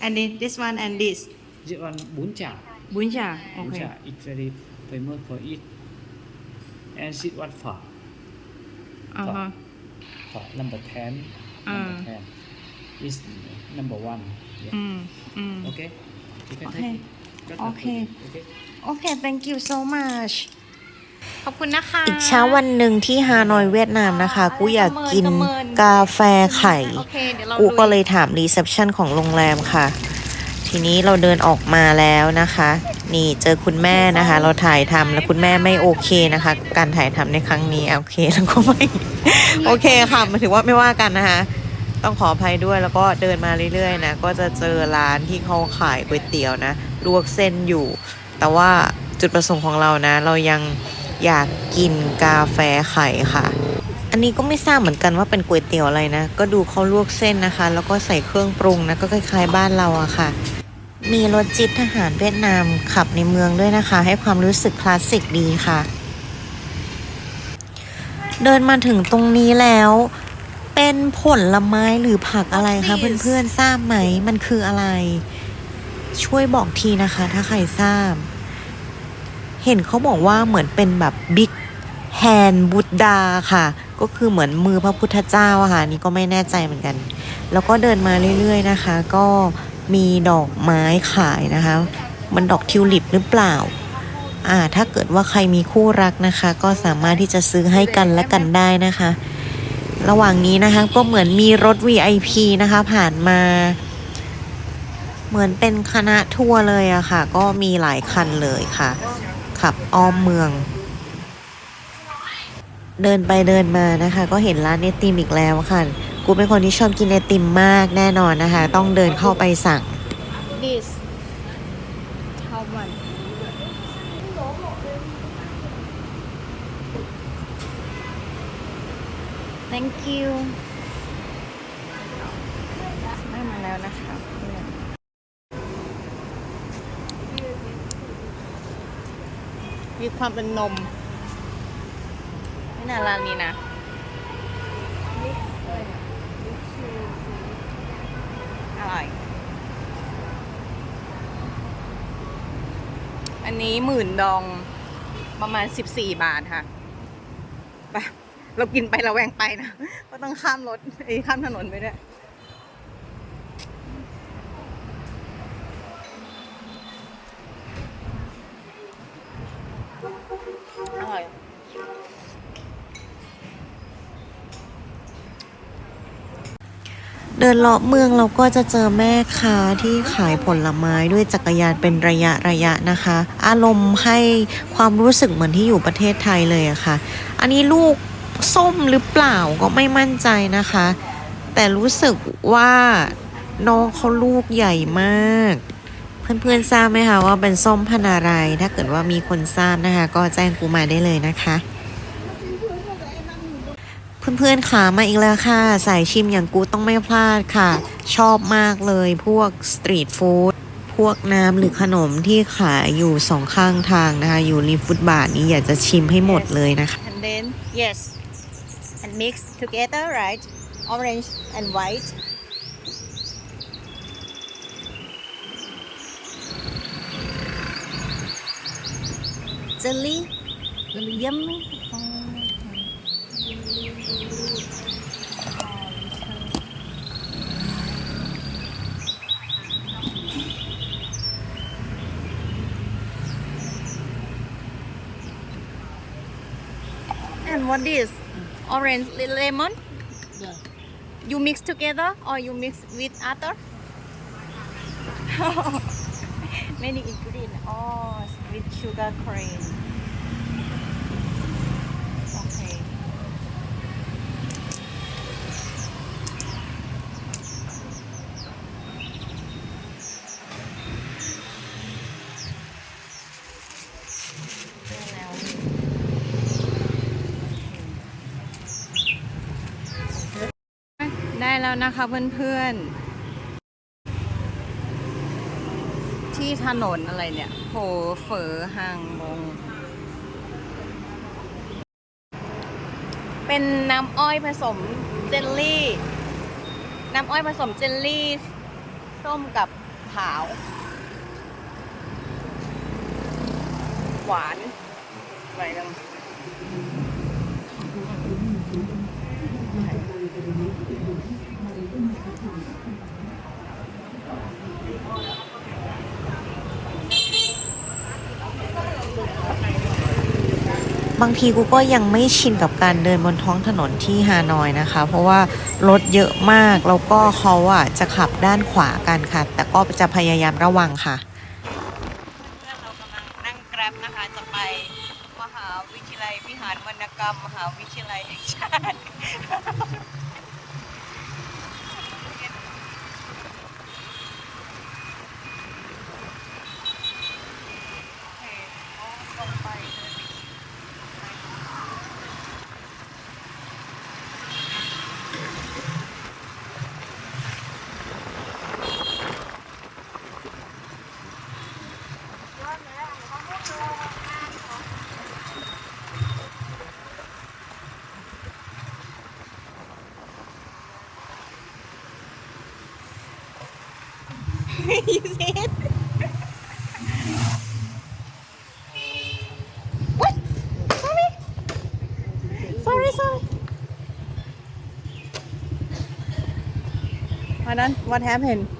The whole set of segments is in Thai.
And then this one and this. This one bún chả. Bún chả. Okay. Bún chả very famous for it. And this one phở. Uh-huh. Phở number ten. Uh. Number uh. ten is number one. Yeah. Mm, mm. Okay. You can okay. Take it. Okay. okay. Okay. Thank you so much. ขอบคุณนะคะ อีกเช้าวันหนึ่งที่ฮานอยเวียดนามนะคะ กูอยากกินกาแฟไข่โอเคเดี๋ยวเรากูก็ลุเลยถามรีเซพชันของโรงแรมค่ะ ทีนี้เราเดินออกมาแล้วนะคะ นี่เจอคุณแม่นะคะ เราถ่ายทำแล้วคุณแม่ไม่โอเคนะคะ การถ่ายทำในครั้งนี้โอเคแล้วก็ไม่โอเคค่ะหมายถึงว่าไม่ว่ากันนะคะ ต้องขออภัยด้วยแล้วก็เดินมาเรื่อยๆนะก็จะเจอร้านที่เขาขายก๋วยเตี๋ยวนะลวกเส้นอยู่ แต่ว่าจุดประสงค์ของเรานะ เรายัง อยากกินกาแฟไข่ค่ะ อันนี้ก็ไม่ทราบเหมือนกันว่าเป็นก๋วยเตี๋ยวอะไรนะ ก็ดูเขาลวกเส้นนะคะ แล้วก็ใส่เครื่องปรุงนะ ก็คล้ายๆบ้านเราอะค่ะ มีรถจิ๊บทหารเวียดนามขับในเมืองด้วยนะคะ ให้ความรู้สึกคลาสสิกดีค่ะ เดินมาถึงตรงนี้แล้ว เป็นผลไม้หรือผักอะไรคะเพื่อนๆทราบไหมมันคืออะไร ช่วยบอกทีนะคะ ถ้าใครทราบ เห็นเขาบอกว่าเหมือนเป็นแบบบิ๊กแฮนบุตดาค่ะ ก็คือเหมือนมือพระพุทธเจ้าอะค่ะนี่ก็ไม่แน่ใจเหมือนกัน แล้วก็เดินมาเรื่อยๆนะคะ ก็มีดอกไม้ขายนะคะ มันดอกทิวลิปหรือเปล่าอ่า ถ้าเกิดว่าใครมีคู่รักนะคะ ก็สามารถที่จะซื้อให้กันและกันได้นะคะ ระหว่างนี้นะคะก็เหมือนมีรถ VIP นะคะ ผ่านมา เหมือนเป็นคณะทัวร์เลยอะค่ะ ก็มีหลายคันเลยค่ะ ขับอ้อมเมือง เดินไปเดินมานะคะ ก็เห็นร้านไอติมอีกแล้วค่ะ กูเป็นคนที่ชอบกินไอติมมากแน่นอนนะคะ ต้องเดินเข้าไปสั่ง this how much thank you ได้มาแล้วนะคะเพื่อน มีความเป็นนม ไม่น่าร้านนี้นะ อร่อย อันนี้หมื่นดองประมาณ 14 บาทค่ะ ไป เรากินไปเราแวงไปนะ ก็ต้องข้ามรถไอ้ยข้ามถนนไปด้วย อร่อย เดินเลาะเมืองเราก็จะเจอแม่ค้าที่ขายผลไม้ด้วยจักรยานเป็นระยะระยะนะคะ อารมณ์ให้ความรู้สึกเหมือนที่อยู่ประเทศไทยเลยอะค่ะ อันนี้ลูกส้มหรือเปล่าก็ไม่มั่นใจนะคะ แต่รู้สึกว่าน้องเขาลูกใหญ่มาก เพื่อนๆทราบไหมคะว่าเป็นส้มพันอะไร ถ้าเกิดว่ามีคนทราบนะคะ ก็แจ้งกูมาได้เลยนะคะ เพื่อนๆขามาอีกแล้วค่ะ สายชิมอย่างกูต้องไม่พลาดค่ะ ชอบมากเลยพวกสตรีทฟู้ดพวกน้ำหรือขนมที่ขายอยู่สองข้างทางนะคะ อยู่ริมฟุตบาทนี้อยากจะชิมให้หมดเลยนะคะ and then yes and mix together right orange and white jelly yummy what is orange lemon? Yeah. you mix together or you mix with other? Many ingredients oh with sugar cream แล้วนะคะเพื่อนๆ ที่ถนนอะไรเนี่ยโหเฝอหางมง เป็นน้ำอ้อยผสมเจลลี่ น้ำอ้อยผสมเจลลี่ ส้มกับขาว หวานหน่อยนึง บางทีกูก็ยังไม่ชินกับการเดินบนท้องถนนที่ฮานอยนะคะ เพราะว่ารถเยอะมาก แล้วก็เขาอะจะขับด้านขวากันค่ะ แต่ก็จะพยายามระวังค่ะเพื่อนเรากำลังนั่งแกร็บนะคะจะไปมหาวิทยาลัยวิหารวรรณกรรม มหาวิทยาลัยแห่งชาติ you it? what? Sorry. Sorry, sorry. What done? What happened?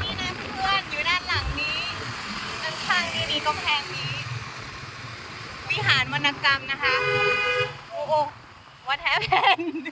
นี่นะเพื่อนๆอยู่ด้านหลังนี้ด้านข้างนี่ นี่กำแพงนี้ วิหารวรรณกรรมนะคะ โอ้โอ้ what happened